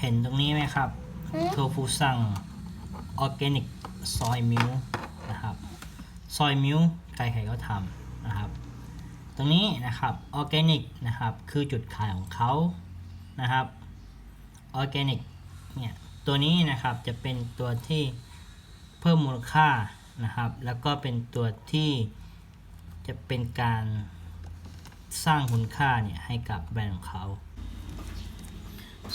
เห็นตรงนี้ไหมครับอืมโทฟูซังออร์แกนิกซอยมิลนะครับซอยมิลใครๆก็ทำนะครับ ตรงนี้นะครับออร์แกนิกนะครับคือจุดขายของเขานะครับออร์แกนิกเนี่ยตัวนี้นะครับจะเป็นตัวที่เพิ่มมูลค่านะครับ แล้วก็เป็นตัวที่จะเป็นการสร้างคุณค่าเนี่ยให้กับแบรนด์ของเขา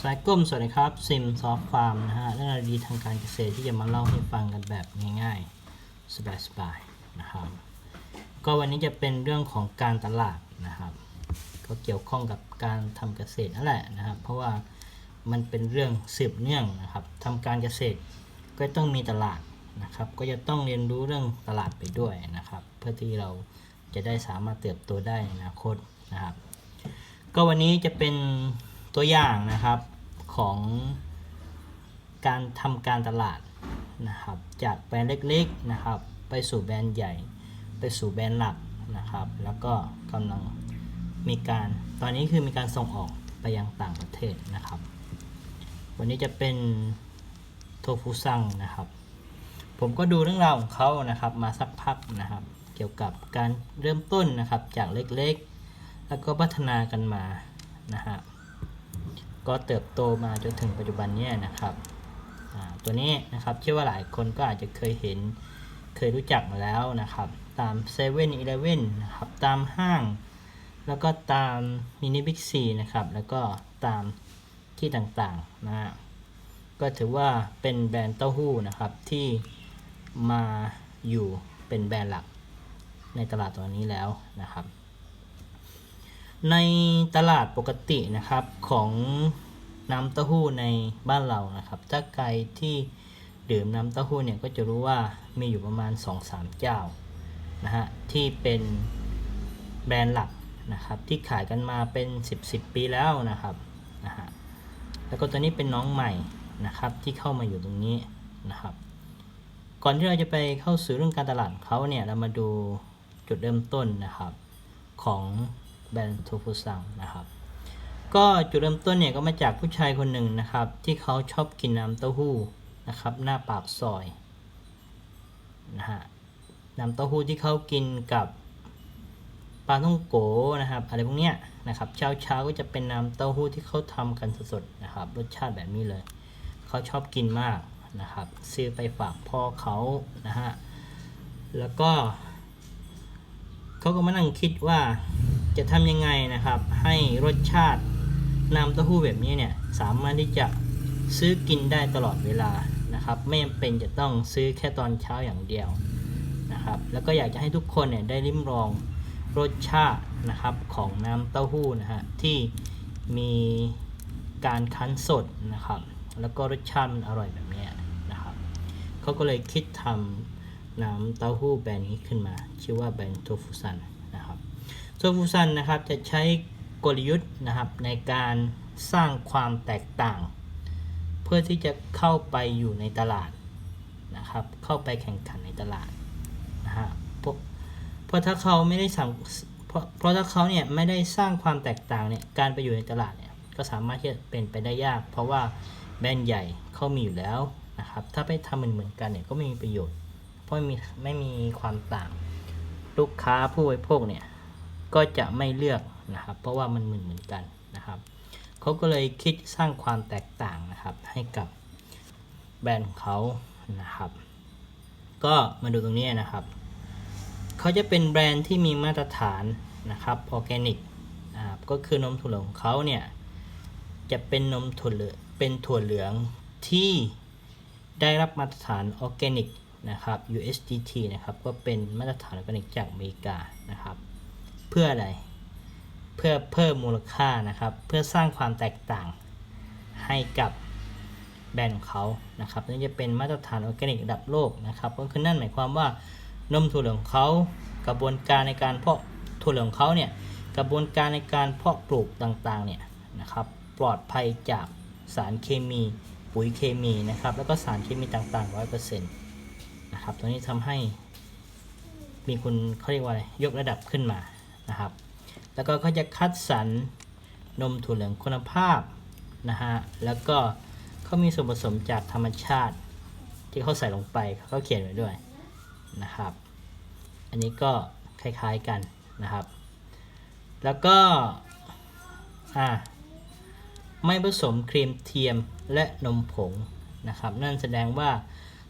สายก้มสวัสดีครับซิมซอฟฟาร์มนะฮะเรื่องราวดีทางการเกษตรที่จะมาเล่าให้ฟังกันแบบง่ายๆ สบายๆนะครับ ก็วันนี้จะเป็นเรื่องของการตลาดนะครับ ก็เกี่ยวข้องกับการทำเกษตรนั่นแหละนะครับ เพราะว่ามันเป็นเรื่องสืบเนื่องนะครับทำการเกษตรก็ต้องมีตลาดนะครับ ก็จะต้องเรียนรู้เรื่องตลาดไปด้วยนะครับ เพื่อที่เราจะได้สามารถเติบโตได้ในอนาคตนะครับ ก็วันนี้จะเป็น ตัวอย่างนะครับของการทำการตลาดนะครับ จากแบรนด์เล็กๆนะครับ ไปสู่แบรนด์ใหญ่ ไปสู่แบรนด์หลักนะครับ แล้วก็กำลังมีการตอนนี้คือมีการส่งออกไปยังต่างประเทศนะครับ วันนี้จะเป็นโทฟูซังนะครับ ผมก็ดูเรื่องราวของเขานะครับ มาสักพักนะครับ เกี่ยวกับการเริ่มต้นนะครับจากเล็กๆ แล้วก็พัฒนากันมานะฮะ ก็เติบโตมาจนถึงปัจจุบันนี้นะครับตัวนี้นะครับเชื่อว่าหลายคนก็อาจจะเคยเห็นเคยรู้จักมาแล้วนะครับ ตาม7 e เ e ่ e อนะครับ ตามห้าง แล้วก็ตามมินิบิ๊กซีนะครับ แล้วก็ตามที่ต่างๆนะฮะก็ถือว่าเป็นแบรนด์เต้าหู้นะครับที่มาอยู่เป็นแบรนด์หลักในตลาดตอนนี้แล้วนะครับ ในตลาดปกตินะครับของน้ำเต้าหู้ในบ้านเรานะครับ ถ้าใครที่ดื่มน้ำเต้าหู้เนี่ยก็จะรู้ว่ามีอยู่ประมาณ 2-3 เจ้านะฮะที่เป็นแบรนด์หลักนะครับที่ขายกันมาเป็น 10 10 ปีแล้วนะครับนะฮะแล้วก็ตัวนี้เป็นน้องใหม่นะครับที่เข้ามาอยู่ตรงนี้นะครับ ก่อนที่เราจะไปเข้าสู่เรื่องการตลาดเขาเนี่ยเรามาดูจุดเริ่มต้นนะครับของ แบรนด์โทฟูซังนะครับก็จุดเริ่มต้นเนี่ยก็มาจากผู้ชายคนหนึ่งนะครับ ที่เขาชอบกินน้ำเต้าหู้นะครับ หน้าปากซอยนะฮะน้ำเต้าหู้ที่เขากินกับปลาท่องโกนะครับ อะไรพวกเนี้ยนะครับเช้าเช้าก็จะเป็นน้ำเต้าหู้ที่เขาทำกันสดๆนะครับ รสชาติแบบนี้เลย เขาชอบกินมากนะครับ ซื้อไปฝากพ่อเขานะฮะแล้วก็เขาก็มานั่งคิดว่า จะทำยังไงนะครับ ให้รสชาติน้ำเต้าหู้แบบนี้เนี่ยสามารถที่จะซื้อกินได้ตลอดเวลานะครับ ไม่จำเป็นจะต้องซื้อแค่ตอนเช้าอย่างเดียวนะครับ แล้วก็อยากจะให้ทุกคนเนี่ยได้ลิ้มลองรสชาตินะครับของน้ำเต้าหู้นะฮะที่มีการคั้นสดนะครับ แล้วก็รสชาติมันอร่อยแบบนี้นะครับเขาก็เลยคิดทำน้ำเต้าหู้แบรนด์นี้ขึ้นมา ชื่อว่าแบรนด์โทฟูซัน นะครับโทฟูซันนะครับจะใช้กลยุทธ์นะครับในการสร้างความแตกต่าง เพื่อที่จะเข้าไปอยู่ในตลาดนะครับ เข้าไปแข่งขันในตลาดนะฮะเพราะเพราะถ้าเขาไม่ได้สั่งเพราะเพราะถ้าเขาเนี่ยไม่ได้สร้างความแตกต่างเนี่ยการไปอยู่ในตลาดเนี่ยก็สามารถที่จะเป็นไปได้ยาก เพราะว่าแบรนด์ใหญ่เขามีอยู่แล้วนะครับถ้าไปทำเหมือนเหมือนกันเนี่ยก็ไม่มีประโยชน์ เพราะไม่มีไม่มีความต่าง ลูกค้าผู้บริโภคเนี่ย ก็จะไม่เลือกนะครับ เพราะว่ามันเหมือนเหมือนกันนะครับเขาก็เลยคิดสร้างความแตกต่างนะครับให้กับแบรนด์ของเขานะครับ ก็มาดูตรงนี้นะครับเขาจะเป็นแบรนด์ที่มีมาตรฐานนะครับออร์แกนิกนะครับก็คือนมถั่วเหลืองของเขาเนี่ยจะเป็นนมถั่วเหลืองเป็นถั่วเหลืองที่ได้รับมาตรฐานออร์แกนิกนะครับ USDT นะครับ ก็เป็นมาตรฐานออร์แกนิกจากอเมริกานะครับ เพื่ออะไร เพื่อเพิ่มมูลค่านะครับ เพื่อสร้างความแตกต่างให้กับแบรนด์ของเขานะครับนี่จะเป็นมาตรฐานออร์แกนิกระดับโลกนะครับ ก็คือนั่นหมายความว่านมถั่วเหลืองเขากระบวนการในการเพาะถั่วเหลืองเขาเนี่ยกระบวนการในการเพาะปลูกต่างๆเนี่ยนะครับปลอดภัยจากสารเคมีปุ๋ยเคมีนะครับแล้วก็สารเคมีต่างๆ100%นะครับตัวนี้ทำให้มีคุณเขาเรียกว่าอะไรยกระดับขึ้นมา นะครับ แล้วก็เขาจะคัดสรรนมถั่วเหลืองคุณภาพนะฮะ แล้วก็เขามีส่วนผสมจากธรรมชาติที่เขาใส่ลงไปเขาเขียนไว้ด้วยนะครับ อันนี้ก็คล้ายๆกันนะครับ แล้วก็อ่าไม่ผสมครีมเทียมและนมผงนะครับ นั่นแสดงว่า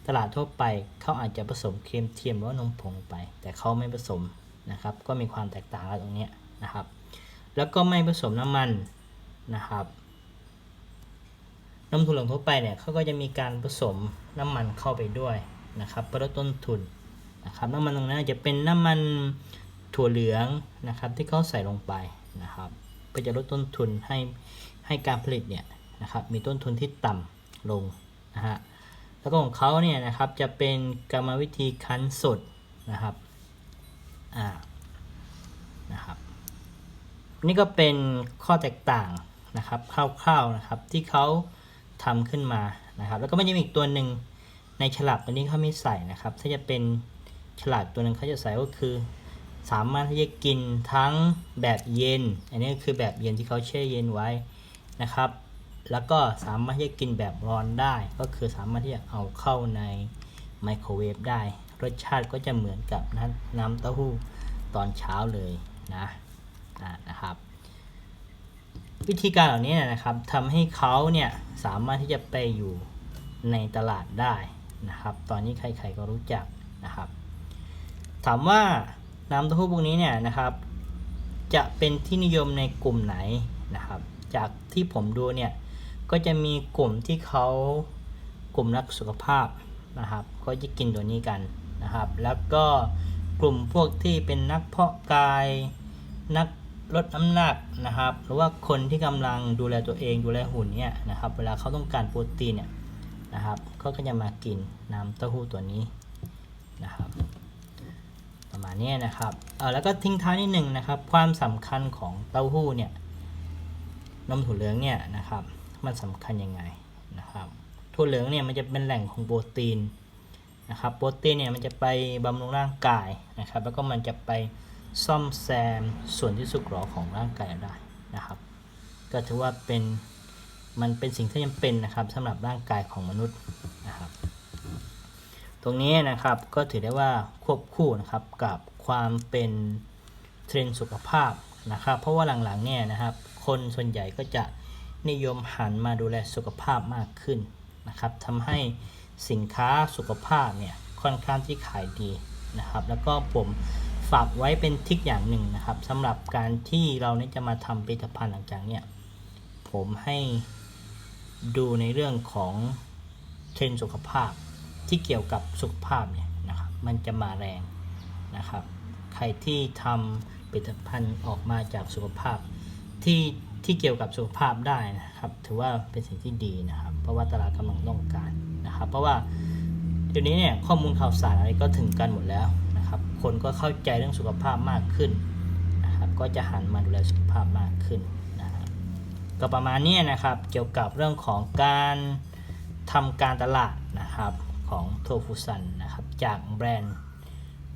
ตลาดทั่วไปเขาอาจจะผสมครีมเทียมหรือว่านมผงไป แต่เขาไม่ผสม นะครับ ก็มีความแตกต่างกันตรงนี้นะครับ แล้วก็ไม่ผสมน้ำมันนะครับนมถั่วเหลงทั่วไปเนี่ยเขาก็จะมีการผสมน้ำมันเข้าไปด้วยนะครับเพื่อลดต้นทุนนะครับน้ำมันตรงนั้นจะเป็นน้ำมันถั่วเหลืองนะครับที่เขาใส่ลงไปนะครับเพื่อจะลดต้นทุนให้ให้การผลิตเนี่ยนะครับมีต้นทุนที่ต่ำลงนะฮะแล้วก็ของเขาเนี่ยนะครับจะเป็นกรรมวิธีคั้นสดนะครับ อ่านะครับนี่ก็เป็นข้อแตกต่างนะครับคร่าวๆนะครับที่เขาทำขึ้นมานะครับ แล้วก็มันจะมีอีกตัวหนึ่งในฉลากตัวนี้เขาไม่ใส่นะครับ ถ้าจะเป็นฉลากตัวหนึ่งเขาจะใส่ก็คือ สามารถที่จะกินทั้งแบบเย็น อันนี้ก็คือแบบเย็นที่เขาแช่เย็นไว้นะครับ แล้วก็สามารถที่จะกินแบบร้อนได้ ก็คือสามารถที่จะเอาเข้าในไมโครเวฟได้ รสชาติก็จะเหมือนกับน้ำเต้าหู้ตอนเช้าเลยนะนะครับ วิธีการเหล่านี้นะครับทำให้เขาเนี่ยสามารถที่จะไปอยู่ในตลาดได้นะครับ ตอนนี้ใครๆก็รู้จักนะครับ ถามว่าน้ำเต้าหู้พวกนี้เนี่ยนะครับ จะเป็นที่นิยมในกลุ่มไหนนะครับ จากที่ผมดูเนี่ยก็จะมีกลุ่มที่เขากลุ่มนักสุขภาพนะครับ ก็จะกินตัวนี้กัน นะครับ แล้วก็กลุ่มพวกที่เป็นนักเพาะกาย นักลดน้ำหนักนะครับ หรือว่าคนที่กำลังดูแลตัวเองดูแลหุ่นเนี่ยนะครับ เวลาเขาต้องการโปรตีนเนี่ยนะครับเขาก็จะมากินน้ำเต้าหู้ตัวนี้นะครับ ประมาณนี้นะครับเออแล้วก็ทิ้งท้ายนิดหนึ่งนะครับ ความสำคัญของเต้าหู้เนี่ยนมถั่วเหลืองเนี่ยนะครับ มันสำคัญยังไงนะครับถั่วเหลืองเนี่ยมันจะเป็นแหล่งของโปรตีน นะครับโปรตีนเนี่ยมันจะไปบำรุงร่างกายนะครับ แล้วก็มันจะไปซ่อมแซมส่วนที่สึกหรอของร่างกายได้นะครับ ก็ถือว่าเป็นมันเป็นสิ่งที่จำเป็นนะครับสำหรับร่างกายของมนุษย์นะครับ ตรงนี้นะครับก็ถือได้ว่าควบคู่นะครับกับความเป็นเทรนสุขภาพนะครับ เพราะว่าหลังๆเนี่ยนะครับ คนส่วนใหญ่ก็จะนิยมหันมาดูแลสุขภาพมากขึ้นนะครับทำให้ สินค้าสุขภาพเนี่ยค่อนข้างที่ขายดีนะครับ แล้วก็ผมฝากไว้เป็นทิกอย่างหนึ่งนะครับสำหรับการที่เราเนี่ยจะมาทำผลิตภัณฑ์หลังจากเนี่ยผมให้ดูในเรื่องของเทรนสุขภาพที่เกี่ยวกับสุขภาพเนี่ยนะครับมันจะมาแรงนะครับ ใครที่ทำผลิตภัณฑ์ออกมาจากสุขภาพที่ที่เกี่ยวกับสุขภาพได้นะครับ ถือว่าเป็นสิ่งที่ดีนะครับ เพราะว่าตลาดกำลังต้องการ นะครับ เพราะว่าเดี๋ยวนี้เนี่ยข้อมูลข่าวสารอะไรก็ถึงกันหมดแล้วนะครับ คนก็เข้าใจเรื่องสุขภาพมากขึ้นนะครับ ก็จะหันมาดูแลสุขภาพมากขึ้นนะครับก็ประมาณนี้นะครับ เกี่ยวกับเรื่องของการทำการตลาดนะครับของโทฟูซันนะครับจากแบรนด์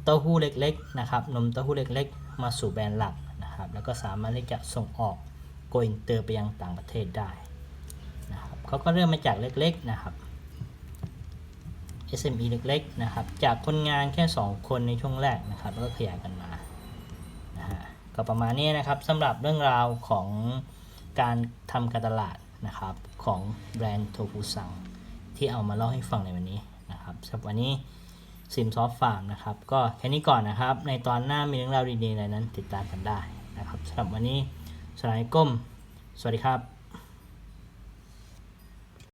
เต้าหู้เล็กๆนะครับนมเต้าหู้เล็กๆ มาสู่แบรนด์หลักนะครับ แล้วก็สามารถที่จะส่งออกโกอินเตอร์ไปยังต่างประเทศได้นะครับเขาก็เริ่มมาจากเล็กๆนะครับ SME เล็กๆนะครับ จากคนงานแค่ 2 คนในช่วงแรกนะครับ แล้วก็ขยายกันมานะฮะก็ประมาณนี้นะครับสำหรับเรื่องราวของการทำการตลาดนะครับของแบรนด์โทฟูซังที่เอามาเล่าให้ฟังในวันนี้นะครับสำหรับวันนี้ซิมซอฟฟาร์มนะครับ ก็แค่นี้ก่อนนะครับ ในตอนหน้ามีเรื่องราวดีๆอะไรนั้นติดตามกันได้นะครับสำหรับวันนี้สไลายก้ม สวัสดีครับ